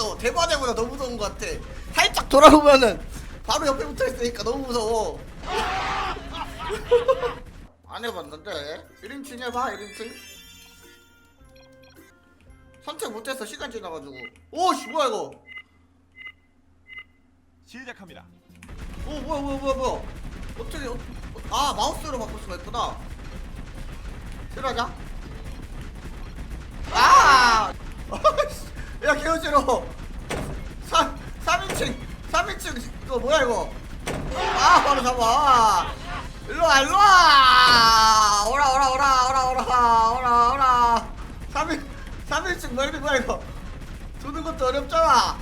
무서워. 대바대보다 더 무서운 것 같아. 살짝 돌아보면은 바로 옆에 붙어있으니까 너무 무서워. 안 해봤는데? 1인칭 해봐 1인칭. 선택 못했어 시간 지나가지고. 오씨 뭐야 이거? 시작합니다. 오 뭐야 뭐야 뭐야 뭐야. 어떻게 어, 어, 아 마우스로 바꿀 수가 있구나? 아! 야3 3인칭 3인칭 이거 뭐야 이거 아 바로 잡아 일로와 일로와 오라 오라 오라 오라 오라 오라 오라 3인 3인칭 뭐야 이거 뭐야 이거 도는 것도 어렵잖아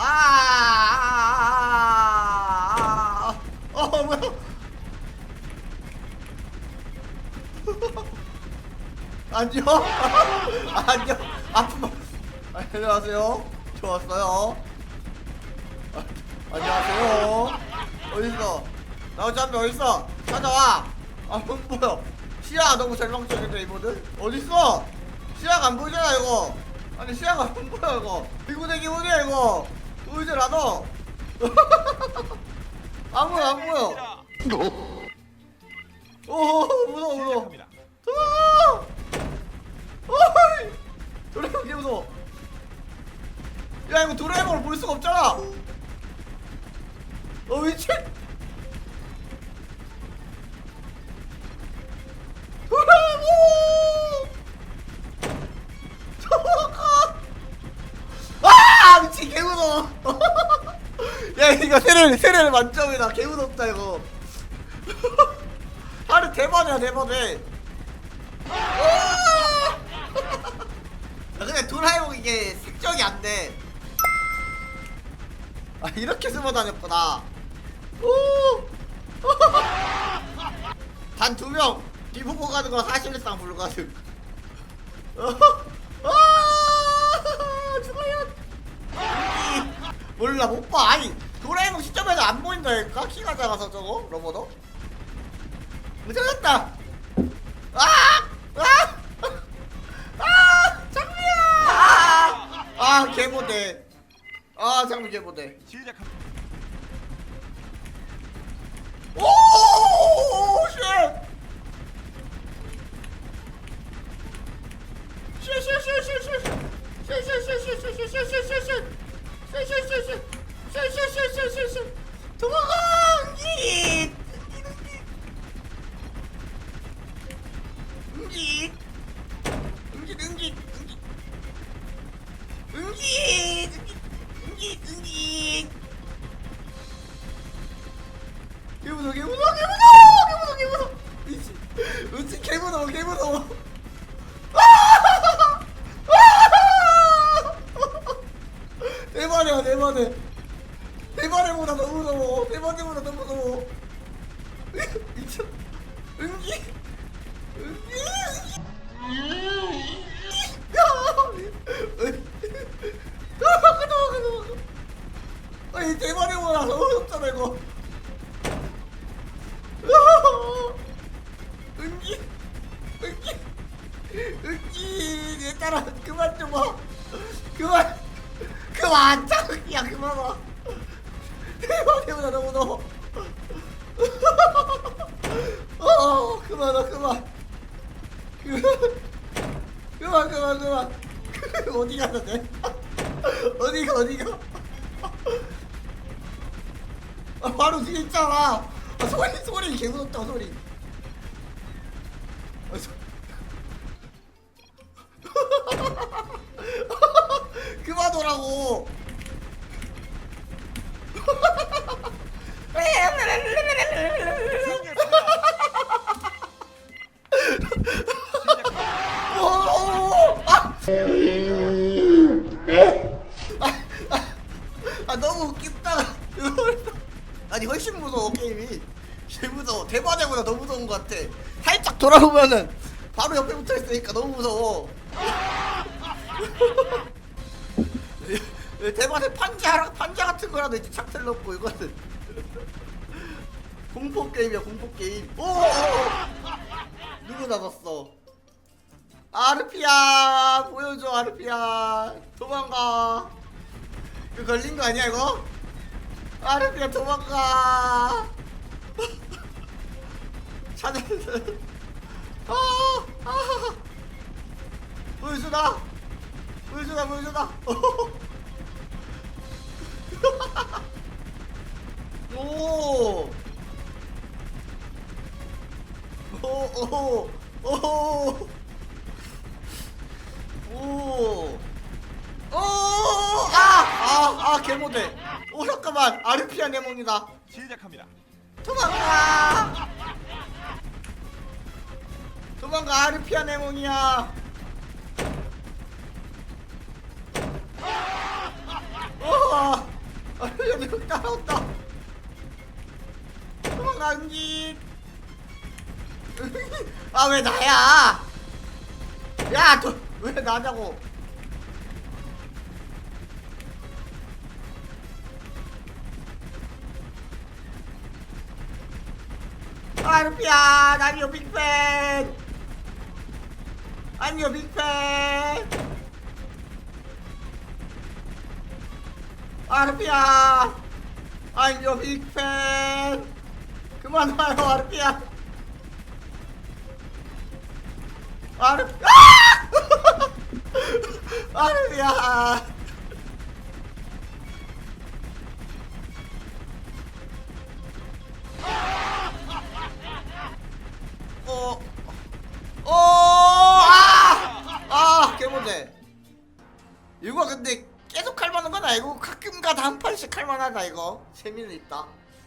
아, 아, 아, 아, 어, 뭐야? 안녕? 안녕? 아프마. 안녕하세요. 좋았어요. 아, 안녕하세요. 어딨어? 않면 어딨어? 찾아와. 아, 못 보여. 시야 너무 절망적인데, 이모들? 어딨어? 시야가 안 보이잖아, 이거. 아니, 시야가 안 보여, 이거. 이구대 기분이야, 이거. 보이질 않아. 안 보여, 안 보여. 오, 무서워, 무서워. 시작합니다. 도망가! 어이! 개 무서워. 야 이거 도라에몽을 볼 수가 없잖아. 어 미친. 아 미친 개 무서워. 야 이거 세례 세례 만점이다 개 무섭다 이거. 하루 대박이야 대박이. 이렇게 숨어 다녔구나. 오. 단 두 명. 뒤보고 가는 거 사실상 불가능. 아, 죽어요. 몰라 못 봐. 아니 도라에몽 시점에서 안 보인다니까 키가 작아서 저거 로버도. 아! 아! 아! 장미야! 아! 아, 개모대. 아. 시작합니다. 오! 쉣! 쉣, 쉣, 쉣, 쉣, 쉣. 쉣, 쉣, 쉣, 쉣, 쉣, 쉣, 쉣, 쉣, 쉣, 쉣. 쉣, 쉣, 쉣, 쉣. 쉣, 쉣, 쉣, 쉣, 쉣, 쉣. 도망가! 무서워. 대박이야 대박이. 대박이보다 너무 무서워. 대박이보다 너무 무서워. 미쳤. 은기. 은기. 그만 와 그만. 그만 그만 그만. 어디 가는데 어디가 어디가? 아, 바로 뒤에 있잖아. 아, 소리 소리 개 무섭다 소리. 아, 소... 그만 오라고 오! 아! 아 너무 웃긴다. 아니 훨씬 무서워 게임이. 개 무서워. 대바대보다 더 무서운 것 같아. 살짝 돌아보면은 바로 옆에 붙어 있으니까 너무 무서워. 대바대 판자 판자 같은 거라도 이제 착틀 넣고 이거는 공포 게임이야 공포 게임. 오! 누구 잡았어? 아르피야 보여줘 아르피야 도망가 그 걸린 거 아니야 이거? 아르피야 도망가 찾아 아, 아. 보여주다 보여주다 보여주다 오 오, 오, 오, 오, 오, 아, 아, 아, 개모델. 오, 잠깐만, 아르피아 네몬이다. 시작합니다. 도망가! 도망가, 아르피아. 오, 아르피아 네몬 따라온다. 도망가, 은진. 아왜 나야? 야, 너왜 나냐고? your big fan. I'm your big fan. 아르피야, I'm your big fan. 그만 와요, 아르 이거 근데 계속 할 만한 건 아니고 가끔가다 한 판씩 할 만하다 이거. 재미는 있다.